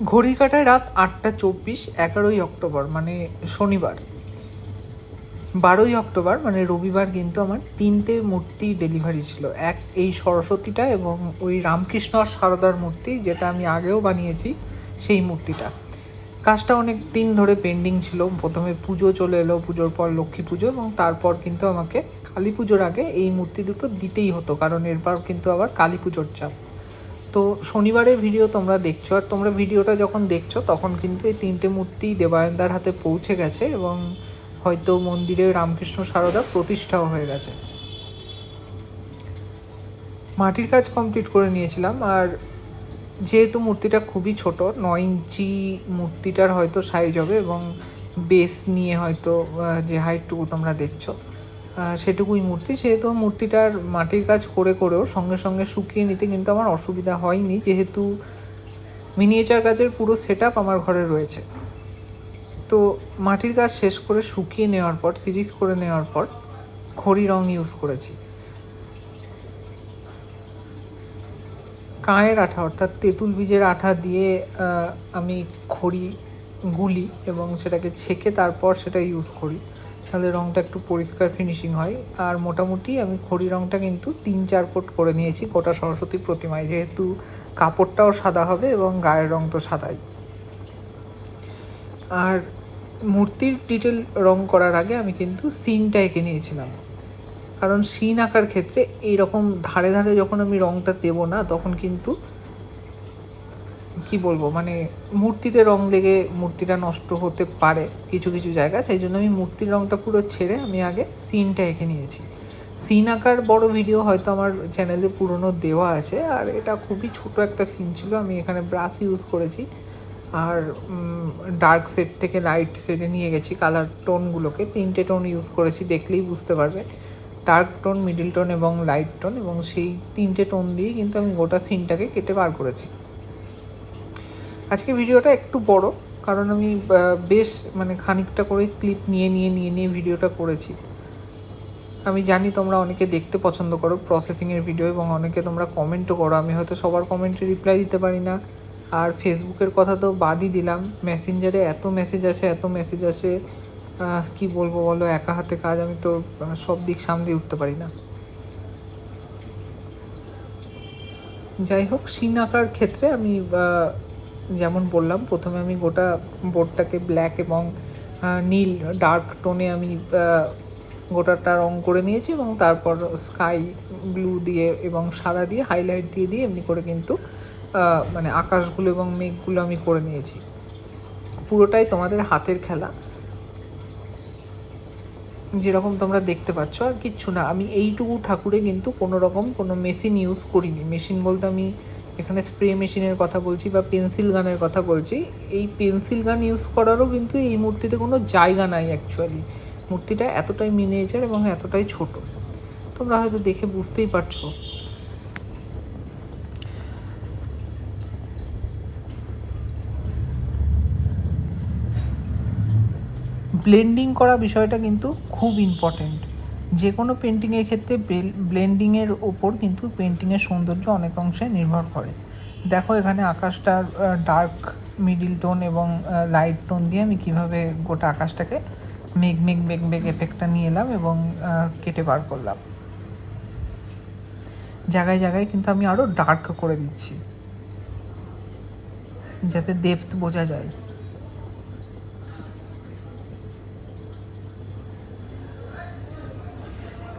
ঘড়ি কাটায় রাত আটটা চব্বিশ, এগারোই অক্টোবর মানে শনিবার। বারোই অক্টোবর মানে রবিবার কিন্তু আমার তিনটে মূর্তি ডেলিভারি ছিল। এক এই সরস্বতীটা এবং ওই রামকৃষ্ণ আর সারদার মূর্তি, যেটা আমি আগেও বানিয়েছি সেই মূর্তিটা। কাজটা অনেক দিন ধরে পেন্ডিং ছিল। প্রথমে পুজো চলে এলো, পুজোর পর লক্ষ্মী পুজো এবং তারপর কিন্তু আমাকে কালী পুজোর আগে এই মূর্তি দুটো দিতেই হতো, কারণ এরপর কিন্তু আবার কালী পুজোর চাপ। তো শনিবারের ভিডিও তোমরা দেখছ। আর তোমরা ভিডিওটা যখন দেখছ, তখন কিন্তু এই তিনটে মূর্তি দেবায়নদার হাতে পৌঁছে গেছে এবং হয়তো মন্দিরে রামকৃষ্ণ সারদা প্রতিষ্ঠাও হয়ে গেছে। মাটির কাজ কমপ্লিট করে নিয়েছিলাম। আর যেহেতু মূর্তিটা খুবই ছোট, নয় ইঞ্চি মূর্তিটার হয়তো সাইজ হবে এবং বেস নিয়ে হয়তো যে হাইটটুকু তোমরা দেখছ। সেটুকুই মূর্তি। সেহেতু মূর্তিটার মাটির কাজ করে করেও সঙ্গে সঙ্গে শুকিয়ে নিতে কিন্তু আমার অসুবিধা হয়নি। যেহেতু মিনিয়েচার কাজের পুরো সেট আমার ঘরে রয়েছে। তো মাটির কাজ শেষ করে শুকিয়ে নেওয়ার পর সিরিজ করে নেওয়ার পর খড়ি রং ইউজ করেছি। কাঁয়ের আঠা অর্থাৎ তেঁতুল বীজের আঠা দিয়ে আমি খড়ি গুলি এবং সেটাকে ছেঁকে তারপর সেটা ইউজ করি। তাহলে রংটা একটু পরিষ্কার ফিনিশিং হয়। আর মোটামুটি আমি খড়ি রংটা কিন্তু তিন চার ফুট করে নিয়েছি, গোটা সরস্বতী প্রতিমায়। যেহেতু কাপড়টাও সাদা হবে এবং গায়ের রং তো সাদাই। আর মূর্তির ডিটেল রং করার আগে আমি কিন্তু সিনটা এঁকে নিয়েছিলাম। কারণ সিন আঁকার ক্ষেত্রে এইরকম ধারে ধারে যখন আমি রংটা দেবো না, তখন কিন্তু কি বলব? মানে মূর্তিতে রং লেগে মূর্তিটা নষ্ট হতে পারে কিছু কিছু জায়গা সেই জন্য আমি মূর্তির রংটা পুরো ছেড়ে আমি আগে সিনটা এঁকে নিয়েছি। সিন আঁকার বড় ভিডিও হয়তো আমার চ্যানেলে পুরনো দেওয়া আছে, আর এটা খুবই ছোট একটা সিন ছিল। আমি এখানে ব্রাশ ইউজ করেছি। আর ডার্ক সেট থেকে লাইট সেটে নিয়ে গেছি কালার টোনগুলোকে তিনটে টোন ইউজ করেছি, দেখলেই বুঝতে পারবে। ডার্ক টোন মিডিল টোন এবং লাইট টোন এবং সেই তিনটে টোন দিয়েই কিন্তু আমি গোটা সিনটাকে কেটে বার করেছি। আজকে ভিডিওটা একটু বড়, কারণ আমি বেশ মানে খানিকটা করে ক্লিপ নিয়ে নিয়ে নিয়ে নিয়ে ভিডিওটা করেছি। আমি জানি তোমরা অনেকে দেখতে পছন্দ করো প্রসেসিংয়ের ভিডিও এবং অনেকে তোমরা কমেন্টও করো। আমি হয়তো সবার কমেন্টে রিপ্লাই দিতে পারি না। আর ফেসবুকের কথা তো বাদই দিলাম। মেসেঞ্জারে এত মেসেজ আছে এত মেসেজ আছে কি বলব বলো, একা হাতে কাজ আমি তো সব দিক সামলে উঠতে পারি না। যাই হোক, সিন আঁকার ক্ষেত্রে আমি যেমন বললাম, প্রথমে আমি গোটা বোর্ডটাকে ব্ল্যাক এবং নীল ডার্ক টোনে আমি গোটাটা রং করে নিয়েছি এবং তারপর স্কাই ব্লু দিয়ে এবং সাদা দিয়ে হাইলাইট দিয়ে দিয়ে এমনি করে কিন্তু মানে আকাশগুলো এবং মেঘগুলো আমি করে নিয়েছি। পুরোটাই তোমাদের হাতের খেলা। যেরকম তোমরা দেখতে পাচ্ছ আর কিচ্ছু না। আমি এইটুকু ঠাকুরে কিন্তু কোনো রকম কোনো মেশিন ইউজ করিনি। মেশিন বলতে আমি এখানে স্প্রে মেশিনের কথা বলছি বা পেন্সিল গানের কথা বলছি, এই পেন্সিল গান ইউজ করারও কিন্তু এই মূর্তিতে কোনো জায়গা নাই অ্যাকচুয়ালি মূর্তিটা এতটাই মিনিয়েচার এবং এতটাই ছোট। তোমরা হয়তো দেখে বুঝতেই পারছ। ব্লেন্ডিং করা বিষয়টা কিন্তু খুব ইম্পর্ট্যান্ট যে কোনো পেন্টিংয়ের ক্ষেত্রে ব্লেন্ডিংয়ের ওপর কিন্তু পেন্টিংয়ের সৌন্দর্য অনেক অংশে নির্ভর করে। দেখো এখানে আকাশটার ডার্ক মিডিল টোন এবং লাইট টোন দিয়ে আমি কীভাবে গোটা আকাশটাকে মেঘ মেঘ মেঘ মেঘ এফেক্টটা নিয়ে এলাম এবং কেটে বার করলাম। জায়গায় জায়গায় কিন্তু আমি আরও ডার্ক করে দিচ্ছি। যাতে ডেপথ বোঝা যায়।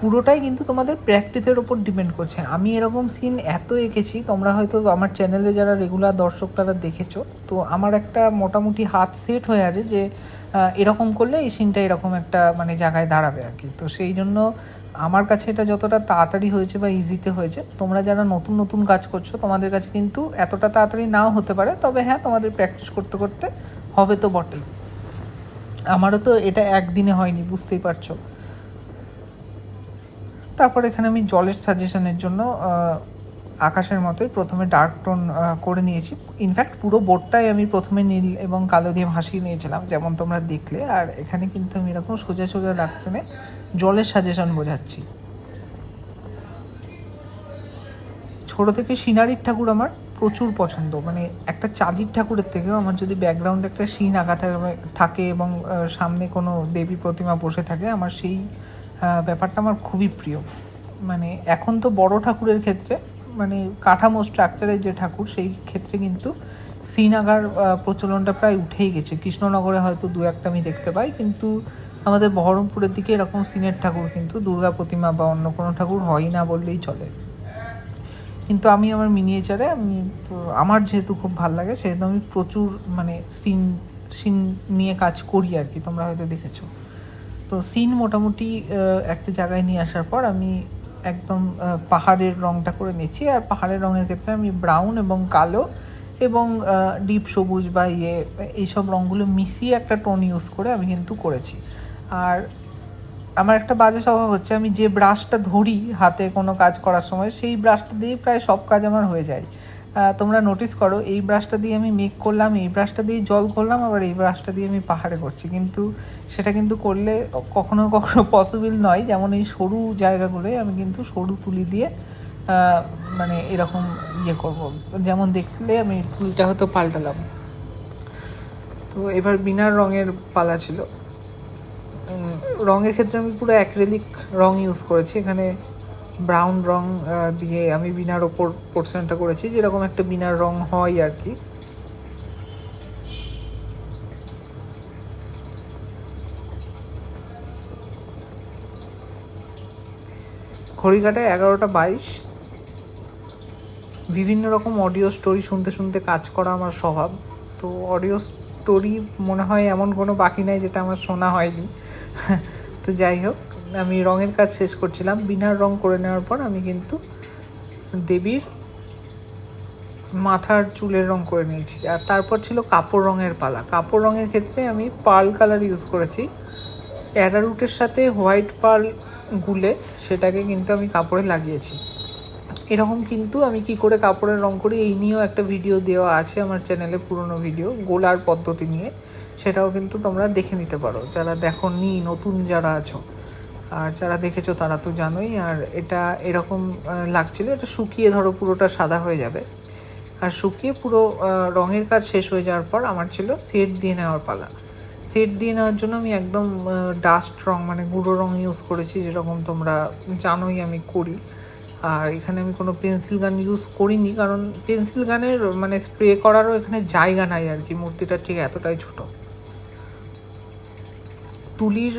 পুরোটাই কিন্তু তোমাদের প্র্যাকটিসের ওপর ডিপেন্ড করছে। আমি এরকম সিন এত এঁকেছি, তোমরা হয়তো আমার চ্যানেলে যারা রেগুলার দর্শক তারা দেখেছ, তো আমার একটা মোটামুটি হাত সেট হয়ে আছে যে এরকম করলে এই সিনটা এরকম একটা মানে জায়গায় দাঁড়াবে আর কি। তো সেই জন্য আমার কাছে এটা যতটা তাড়াতাড়ি হয়েছে বা ইজিতে হয়েছে, তোমরা যারা নতুন নতুন কাজ করছ, তোমাদের কাছে কিন্তু এতটা তাড়াতাড়ি নাও হতে পারে, তবে হ্যাঁ তোমাদের প্র্যাকটিস করতে করতে হবে তো বটেই। আমারও তো এটা একদিনে হয়নি, বুঝতেই পারছ। তারপর এখানে আমি জলের সাজেশনের জন্য আকাশের মতোই প্রথমে ডার্ক টোন করে নিয়েছি। ইনফ্যাক্ট পুরো বোর্ডটাই আমি প্রথমে নীল এবং কালো দিয়ে ভাসিয়ে নিয়েছিলাম, যেমন তোমরা দেখলে। আর এখানে কিন্তু আমি এরকম সোজা সোজা দাগ টেনে জলের সাজেশন বোঝাচ্ছি। ছোট থেকে সিনারির ঠাকুর আমার প্রচুর পছন্দ। মানে একটা চাঁদির ঠাকুরের থেকেও আমার যদি ব্যাকগ্রাউন্ডে একটা সিন আঁকা থাকে- থাকে এবং সামনে কোনো দেবী প্রতিমা বসে থাকে, আমার সেই ব্যাপারটা আমার খুবই প্রিয়। মানে এখন তো বড় ঠাকুরের ক্ষেত্রে মানে কাঠামো স্ট্রাকচারের যে ঠাকুর সেই ক্ষেত্রে কিন্তু আহ, প্রচলনটা প্রায় উঠেই গেছে। কৃষ্ণনগরে হয়তো দু একটা আমি দেখতে পাই কিন্তু আমাদের বহরমপুরের দিকে এরকম সিনের ঠাকুর কিন্তু দুর্গা প্রতিমা বা অন্য কোনো ঠাকুর হয় না বললেই চলে। কিন্তু আমি আমার মিনিয়েচারে আমি আমার যেহেতু খুব ভালো লাগে সেহেতু আমি প্রচুর মানে সিন সিন নিয়ে কাজ করি আর কি তোমরা হয়তো দেখেছ। তো সিন মোটামুটি একটা জায়গায় নিয়ে আসার পর আমি একদম পাহাড়ের রংটা করে নিচ্ছি। আর পাহাড়ের রঙের ক্ষেত্রে আমি ব্রাউন এবং কালো এবং ডিপ সবুজ বা ইয়ে এইসব রঙগুলো মিশিয়ে একটা টোন ইউজ করে আমি কিন্তু করেছি। আর আমার একটা বাজে স্বভাব হচ্ছে, আমি যে ব্রাশটা ধরি হাতে কোনো কাজ করার সময়, সেই ব্রাশটা দিয়েই প্রায় সব কাজ আমার হয়ে যায়। তোমরা নোটিস করো, এই ব্রাশটা দিয়ে আমি মেক করলাম, এই ব্রাশটা দিয়ে জল করলাম আবার এই ব্রাশটা দিয়ে আমি পাহাড়ে করছি কিন্তু সেটা কিন্তু করলে কখনো কখনো পসিবল নয়। যেমন এই সরু জায়গাগুলোয় আমি কিন্তু সরু তুলি দিয়ে মানে এরকম ইয়ে করব। যেমন দেখলে আমি তুলিটা হয়তো পাল্টালাম। তো এবার বিনার রঙের পালা ছিল। রঙের ক্ষেত্রে আমি পুরো অ্যাক্রেলিক রং ইউজ করেছি। এখানে ব্রাউন রং দিয়ে আমি বিনার ওপর পোর্শনটা করেছি, যেরকম একটা বিনার রং হয় আর কি। ঘড়িকাটায় এগারোটা বাইশ। বিভিন্ন রকম অডিও স্টোরি শুনতে শুনতে কাজ করা আমার স্বভাব। তো অডিও স্টোরি মনে হয় এমন কোনো বাকি নাই যেটা আমার শোনা হয়নি। তো যাই হোক। আমি রঙের কাজ শেষ করছিলাম। বিনার রং করে নেওয়ার পর আমি কিন্তু দেবীর মাথার চুলের রং করে নিয়েছি। আর তারপর ছিল কাপড় রঙের পালা। কাপড় রঙের ক্ষেত্রে আমি পার্ল কালার ইউজ করেছি। অ্যাডারুটের সাথে হোয়াইট পার্ল গুলে সেটাকে কিন্তু আমি কাপড়ে লাগিয়েছি। এরকম কিন্তু আমি কি করে কাপড়ের রং করি, এই নিয়েও একটা ভিডিও দেওয়া আছে আমার চ্যানেলে পুরনো ভিডিও, গোলার পদ্ধতি নিয়ে। সেটাও কিন্তু তোমরা দেখে নিতে পারো। যারা দেখো নি নতুন যারা আছো। আর যারা দেখেছ তারা তো জানোই, আর এটা এরকম লাগছিল, এটা শুকিয়ে ধরো পুরোটা সাদা হয়ে যাবে। আর শুকিয়ে পুরো রঙের কাজ শেষ হয়ে যাওয়ার পর আমার ছিল সেট দিয়ে নেওয়ার পালা। সেট দিয়ে নেওয়ার জন্য আমি একদম ডাস্ট রং মানে গুঁড়ো রং ইউজ করেছি, যেরকম তোমরা জানোই আমি করি। আর এখানে আমি কোনো পেন্সিল গান ইউজ করিনি, কারণ পেন্সিল গানের মানে স্প্রে করারও এখানে জায়গা নাই আর কি, মূর্তিটা ঠিক এতটাই ছোট। তুলির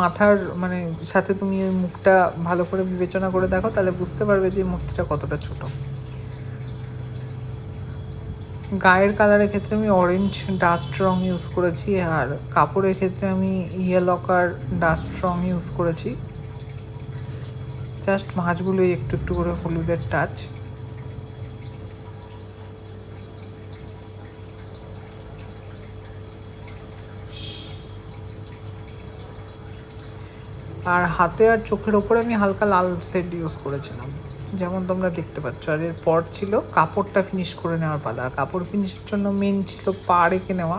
মাথার মানে সাথে তুমি ওই মুখটা ভালো করে বিবেচনা করে দেখো, তাহলে বুঝতে পারবে যে মূর্তিটা কতটা ছোট। গায়ের কালারের ক্ষেত্রে আমি অরেঞ্জ ডাস্ট রং ইউজ করেছি, আর কাপড়ের ক্ষেত্রে আমি ইয়েলকার ডাস্ট রং ইউজ করেছি। জাস্ট মাছগুলোই একটু একটু করে হলুদের টাচ আর হাতে আর চোখের ওপরে আমি হালকা লাল সেট ইউজ করেছিলাম। যেমন তোমরা দেখতে পাচ্ছ, আর এরপর ছিল কাপড়টা ফিনিশ করে নেওয়ার পালা। আর কাপড় ফিনিশের জন্য মেন ছিল পা রেখে নেওয়া।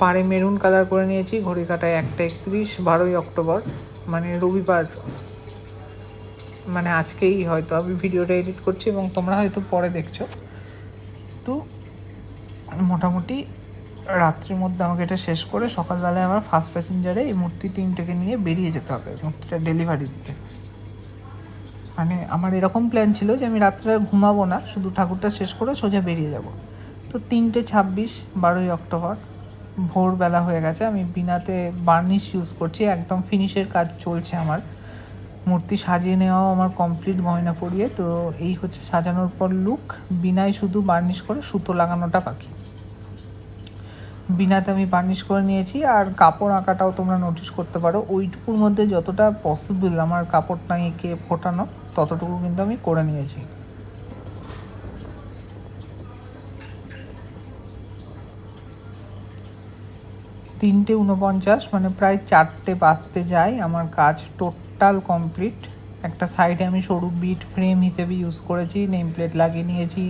পাড়ে মেরুন কালার করে নিয়েছি, ঘড়ি কাটায় একটা একত্রিশ, বারোই অক্টোবর মানে রবিবার। মানে আজকেই হয়তো আমি ভিডিওটা এডিট করছি এবং তোমরা হয়তো পরে দেখছ। তো মোটামুটি রাত্রির মধ্যে আমাকে এটা শেষ করে সকালবেলায় আমার ফার্স্ট প্যাসেঞ্জারে এই মূর্তি তিনটেকে নিয়ে বেরিয়ে যেতে হবে, মূর্তিটা ডেলিভারি দিতে। মানে আমার এরকম প্ল্যান ছিল যে আমি রাত্রে ঘুমাবো না, শুধু ঠাকুরটা শেষ করে সোজা বেরিয়ে যাব। তো তিনটে ছাব্বিশ, বারোই অক্টোবর, ভোরবেলা হয়ে গেছে, আমি বিনাতে বার্নিশ ইউজ করছি, একদম ফিনিশের কাজ চলছে আমার। মূর্তি সাজিয়ে নেওয়াও আমার কমপ্লিট গয়না পরিয়ে, তো এই হচ্ছে সাজানোর পর লুক বিনায় শুধু বার্নিশ করে সুতো লাগানোটা বাকি। বিনাতে আমি বার্নিশ করে নিয়েছি, আর কাপড় আঁকাটাও তোমরা নোটিস করতে পারো। ওইটুকুর মধ্যে যতটা পসিবল আমার কাপড়টা এঁকে ফোটানো, ততটুকু কিন্তু আমি করে নিয়েছি। তিনটে উনপঞ্চাশ মানে প্রায় চারটে বাজতে যায় আমার কাজ টোটাল কমপ্লিট একটা সাইডে আমি সরু বিট ফ্রেম হিসেবে ইউজ করেছি নেম প্লেট লাগিয়ে নিয়েছি,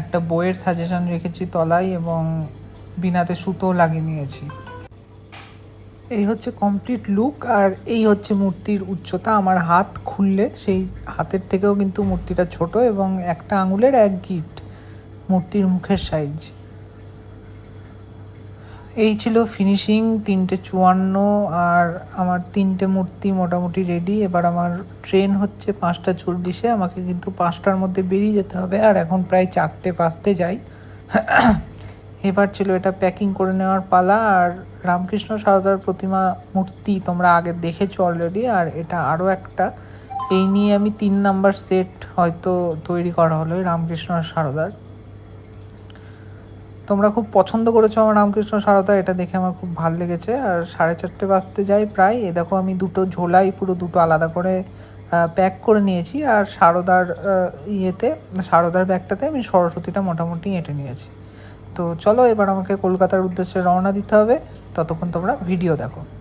একটা বইয়ের সাজেশন রেখেছি তলায় এবং বিনাতে সুতো লাগিয়ে নিয়েছি। এই হচ্ছে কমপ্লিট লুক আর এই হচ্ছে মূর্তির উচ্চতা। আমার হাত খুললে সেই হাতের থেকেও কিন্তু মূর্তিটা ছোট এবং একটা আঙুলের এক গিট মূর্তির মুখের সাইজ এই ছিল ফিনিশিং তিনটে চুয়ান্ন আর আমার তিনটে মূর্তি মোটামুটি রেডি এবার আমার ট্রেন হচ্ছে পাঁচটা চল্লিশে আমাকে কিন্তু পাঁচটার মধ্যে বেরিয়ে যেতে হবে। আর এখন প্রায় চারটে পাঁচতে যাই। এবার ছিল এটা প্যাকিং করে নেওয়ার পালা আর রামকৃষ্ণ সারদার প্রতিমা মূর্তি তোমরা আগে দেখেছ অলরেডি আর এটা আরও একটা। এই নিয়ে আমি তিন নাম্বার সেট হয়তো তৈরি করা হলো রামকৃষ্ণ সারদার। তোমরা খুব পছন্দ করেছ আমার রামকৃষ্ণ সারদা, এটা দেখে আমার খুব ভালো লেগেছে। আর সাড়ে চারটে বাজতে যাই প্রায়। এ দেখো আমি দুটো ঝোলাই পুরো দুটো আলাদা করে প্যাক করে নিয়েছি। আর সারদার ইয়েতে, সারদার ব্যাগটাতে আমি সরস্বতীটা মোটামুটি এঁটে নিয়েছি। তো চলো এবার আমাকে কলকাতার উদ্দেশ্যে রওনা দিতে হবে। ততক্ষণ তোমরা ভিডিও দেখো।